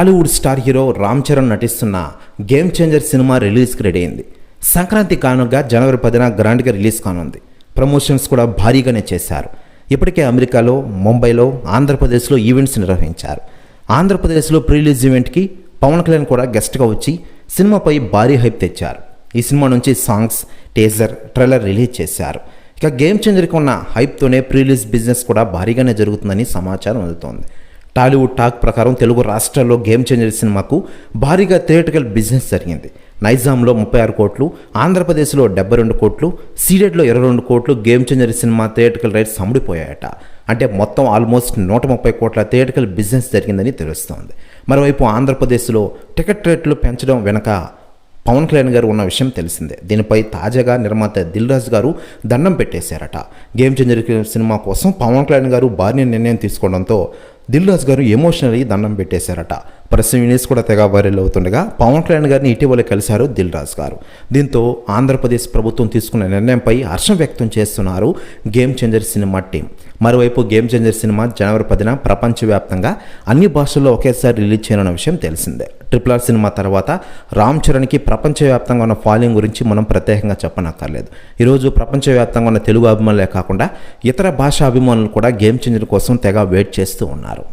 Tollywood star hero Ram Charan నటిస్తున్న game changer cinema రిలీజ్కి ready అయింది. సంక్రాంతి కానుగా జనవరి పదిన గ్రాండ్గా రిలీజ్ కానుంది. ప్రమోషన్స్ కూడా భారీగానే చేశారు. ఇప్పటికే అమెరికాలో ముంబైలో ఆంధ్రప్రదేశ్లో ఈవెంట్స్ నిర్వహించారు. ఆంధ్రప్రదేశ్లో ప్రీలీజ్ ఈవెంట్కి పవన్ కళ్యాణ్ కూడా గెస్ట్గా వచ్చి సినిమాపై భారీ హైప్ తెచ్చారు. ఈ సినిమా నుంచి సాంగ్స్ టేజర్ ట్రైలర్ రిలీజ్ చేశారు. ఇక గేమ్ చేంజర్కి ఉన్న హైప్తోనే ప్రీలీజ్ బిజినెస్ కూడా భారీగానే జరుగుతుందని సమాచారం అందుతోంది. టాలీవుడ్ టాక్ ప్రకారం తెలుగు రాష్ట్రాల్లో గేమ్ చేంజర్ సినిమాకు భారీగా థియేటికల్ బిజినెస్ జరిగింది. నైజాంలో ముప్పై ఆరు కోట్లు ఆంధ్రప్రదేశ్లో డెబ్బై రెండు కోట్లు సీడెడ్లో ఇరవై రెండు కోట్లు Game Changer cinema theatrical rights అమ్ముడిపోయాయట. అంటే మొత్తం ఆల్మోస్ట్ నూట ముప్పై కోట్ల థియేటికల్ బిజినెస్ జరిగిందని తెలుస్తోంది. మరోవైపు ఆంధ్రప్రదేశ్లో టికెట్ రేట్లు పెంచడం వెనక పవన్ కళ్యాణ్ గారు ఉన్న విషయం తెలిసిందే. దీనిపై తాజాగా నిర్మాత దిల్రాజ్ గారు దండం పెట్టేశారట. గేమ్ చేంజర్ సినిమా కోసం పవన్ కళ్యాణ్ గారు భారీ నిర్ణయం తీసుకోవడంతో దిల్ రాజు గారు ఎమోషనల్ అయ్యి దండం పెట్టేశారట. ప్రస్తుతం న్యూస్ కూడా తెగ వైరల్ అవుతుండగా పవన్ కళ్యాణ్ గారిని ఇటీవల కలిశారు దిల్ రాజు గారు. దీంతో ఆంధ్రప్రదేశ్ ప్రభుత్వం తీసుకున్న నిర్ణయంపై హర్షం వ్యక్తం చేస్తున్నారు గేమ్ చేంజర్ సినిమా టీం. మరోవైపు గేమ్ చేంజర్ సినిమా జనవరి పదిన ప్రపంచవ్యాప్తంగా అన్ని భాషల్లో ఒకేసారి రిలీజ్ చేయనున్న విషయం తెలిసిందే. ట్రిపుల్ ఆర్ సినిమా తర్వాత రామ్ చరణ్కి ప్రపంచవ్యాప్తంగా ఉన్న ఫాలోయింగ్ గురించి మనం ప్రత్యేకంగా చెప్పనక్కర్లేదు. ఈరోజు ప్రపంచవ్యాప్తంగా ఉన్న తెలుగు అభిమానులే కాకుండా ఇతర భాషా అభిమానులు కూడా గేమ్ చేంజర్ కోసం తెగ వెయిట్ చేస్తూ ఉన్నారు.